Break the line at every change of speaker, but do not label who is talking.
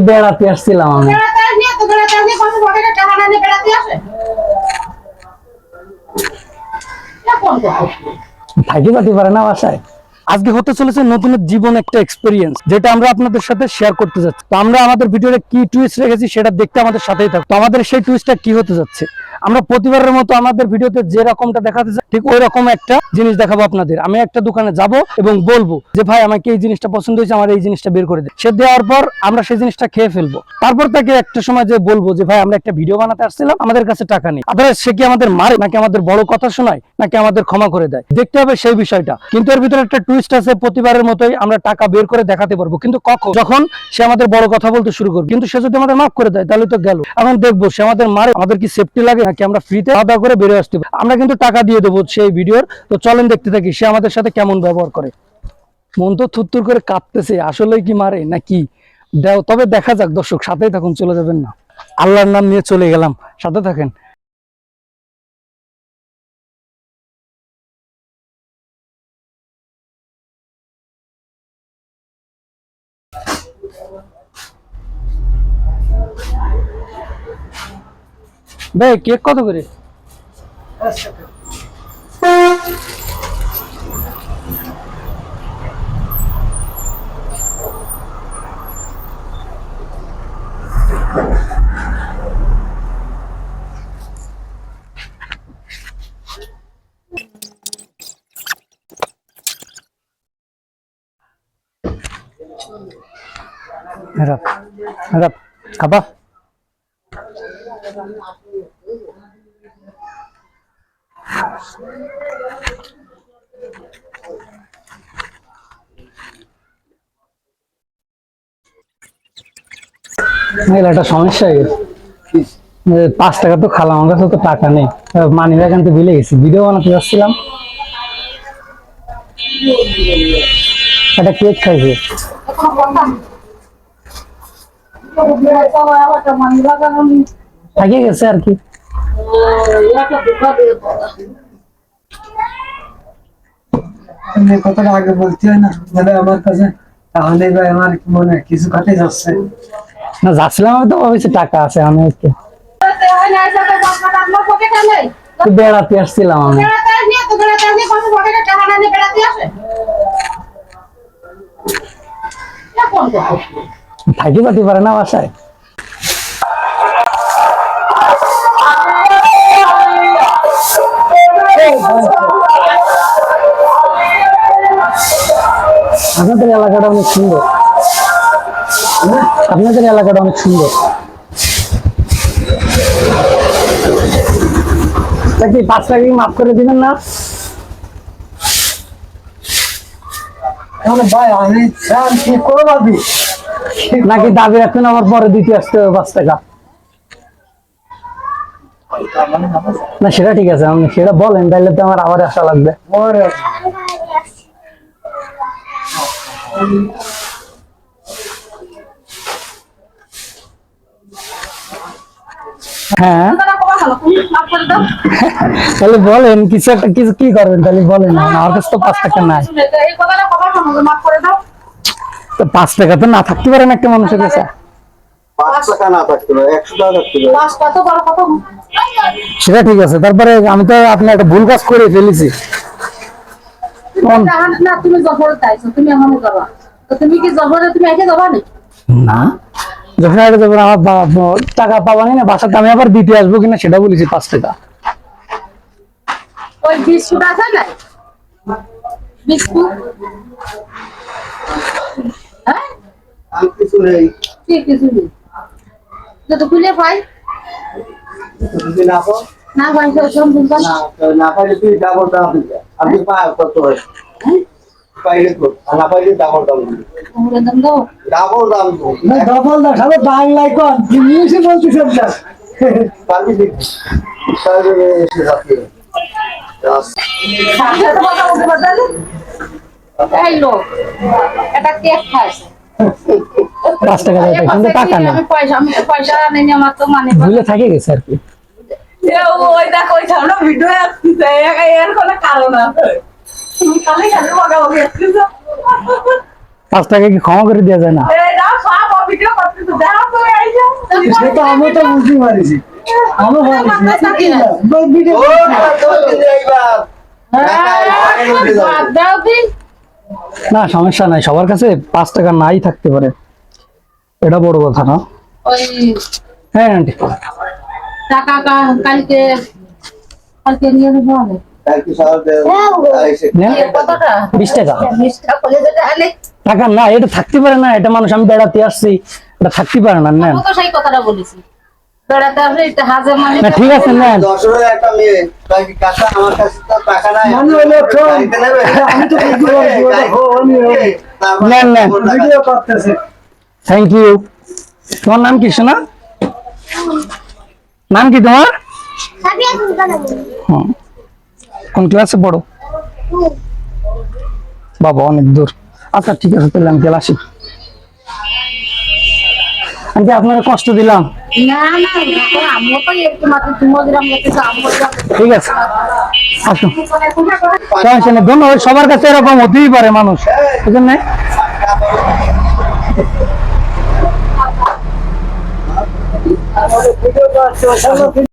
বেড়াতে আসছিলাম আমি? থাকি পাতি পারে না বাসায়? আজকে হতে চলেছে নতুন জীবন একটা এক্সপিরিয়েন্স যেটা আমরা আপনাদের সাথে শেয়ার করতে যাচ্ছি। তো আমরা আমাদের ভিডিওতে কি টুইস্ট রেখেছি সেটা দেখতে আমাদের সাথেই থাকতো আমাদের সেই টুইস্টটা কি হতে যাচ্ছে? আমরা প্রতিবারের মতো আমাদের ভিডিওতে যে রকমটা দেখাতে চাই, ঠিক ওই রকম একটা জিনিস দেখাবো আপনাদের। আমি একটা দোকানে যাব এবং বলব যে, ভাই, আমাকে এই জিনিসটা পছন্দ হয়েছে, আমার এই জিনিসটা বের করে দিন সে দেওয়ার পর আমরা সেই জিনিসটা খেয়ে ফেলব। তারপর তাকে একটা সময় যে বলব যে, ভাই, আমরা একটা ভিডিও বানাতে আসছিলাম, আমাদের কাছে টাকা নেই। আদারওয়াইজ সে কি আমাদের মারে, নাকি আমাদের বড় কথা শোনায়, নাকি আমাদের ক্ষমা করে দেয়? দেখতে হবে সেই বিষয়টা। কিন্তু এর ভিতরে একটা টুইস্ট আছে, প্রতিবারের মতোই আমরা টাকা বের করে দেখাতে পারব। কিন্তু কখন? যখন সে আমাদের বড় কথা বলতে শুরু করবে। কিন্তু সে যদি আমাদের মাফ করে দেয়, তাহলে তো গেল। এখন দেখব সে আমাদের মারে, আমাদের কি সেফটি লাগে নাকি আমরা ফ্রিতে দাওয়া করে বেরো আসতে আমরা কিন্তু টাকা দিয়ে দেবো সেই ভিডিওর তো চলেন দেখতে থাকি, সে আমাদের সাথে কেমন ব্যবহার করে। মন তো থুত্তুর করে কাঁপতেছে, আসলে কি মারে নাকি? দেও, তবে দেখা যাক, দর্শক, সাথেই থাকুন, চলে যাবেন না। আল্লাহর নাম নিয়ে চলে গেলাম। সাথে থাকেন। ভাই কেক কত করে? রাখ রাখ খাবা একটা সমস্যা হয়ে গেছে। পাঁচ টাকা তো খালাম আমার কাছে তো টাকা নেই। মানি ব্যাগ আনতে ভুলে গেছি ভিডিও বানাতে যাচ্ছিলাম। একটা কেক খাইছে
কোনো কথা? কোনো বেড়াতে হবে, আবার একটা মানি লাগানো নেই।
থাকে গেছে আর কি
ওই একটা দুঃখ দিয়ে কথা।
এমনি কথাটা আগে বলতে হয় না মানে আমার কাছে তাহলে ভাই আমার মনে হয় কিছু কাটে যাচ্ছে
না যাচ্ছিলাম আমি তো ভাবছি টাকা আছে আমি একটু
বেড়াতে হয় না, এসে তো টাকাটা আপনার পকেটে নেই।
একটু বেড়াতে আসছিলাম আমি
বেড়াতে আসবি এত বেড়াতে আসবি কত পকেটে টাকা না নিয়ে বেড়াতে আসে কেমন কথা?
থাকি পাতি পারে না বাসায়। আপনাদের এলাকাটা অনেক সুন্দর। আপনাদের এলাকাটা অনেক সুন্দর। কি পাঁচ টাকা মাফ করে দিবেন না?
ভাই, আমি কি করে পাবি
নাকি দাবি রাখবেন আমার পরে দিতে আসতে হবে পাঁচ টাকা? না, সেটা ঠিক আছে আপনি সেটা বলেন, তাহলে তো আমার আবার আসা লাগবে। হ্যাঁ। তাহলে বলেন, কিছু একটা, কিছু কি করবেন, তাহলে বলেন, আমার কাছে তো পাঁচ টাকা নাই।
তো
পাঁচ টাকা তো না থাকতে পারেন একটা মানুষের কাছে। সেটা ঠিক আছে তারপরে আমি তো আপনার একটা ভুল কাজ করে ফেলেছি।
না, তুমি তুমি এমনও যাবা। তো তুমি কি জফরে তুমি একে যাবা না?
না যখন আমার টাকা পাবানি না বাসাতে আমি আবার দিতে আসব কিনা সেটা বলেছি পাঁচ টাকা।
ওই বিস্কুট আছে না বিস্কুট?
আর কিছু নেই।
কি কিছু নেই? যদি খুলে পাই।
যদি না পাও
না পাই তো সব বুঝবা
না না পাইলে তুই ডাবল দাম দিবে আপনি পা কত হয়? পাইলে তো আর না পাইলে ডাবল দাম দিবে
তোমরা দাম দাও
ডাবল দাম দিবে
না ডবল না সাথে বাংলায় কোন ইংলিশে না
পারবি এসে
তো এই লোক এটা কেক খাইছে?
পাঁচ টাকা দেয় কিন্তু টাকা নেই
আমি পয়সা আমি পয়সা নেই আমার তো মানে
ভুলে থাকে গেছে আর কি
ওই দেখো ওই সামনে ভিডিও আসছে এর কোনো কারণ আছে তুমি খালি খালি বকাবকি আসছিস
পাঁচ টাকা কি ক্ষমা করে দেওয়া যায় না
এই না সব ভিডিও করতেছে
সে তো আমি তো বুঝতে পারিছি আমি ভিডিও
না সমস্যা নাই। সবার কাছে পাঁচ টাকা নাই থাকতে পারে। এটা বড় কথা না। হ্যাঁ আন্টি।
টাকা কালকে কালকে নিয়ে নেব আমি।
বিশ টাকা। না এটা থাকতে পারে না। এটা মানুষ আমি বেড়াতে আসছি। এটা থাকতে পারে না নেন।
সেই কথাটা বলেছি।
ঠিক আছে নেন।
দশরের একটা মেয়ে তাই কি কাকা? আমার কাছে তো টাকা নাই।
মানে? আমি আমি
থ্যাংক ইউ তোমার নাম কি শোনা নাম কি তোমার? হুম। কোন ক্লাসে পড়ো? বাবা অনেক দূর। আচ্ছা ঠিক আছে তাহলে আঙ্কেল আসি। দিলাম।
একটু কষ্ট দিলাম
ঠিক আছে। আসুন। ধন্যবাদ সবার কাছে এরকম হতেই পারে মানুষ।
ভিডিও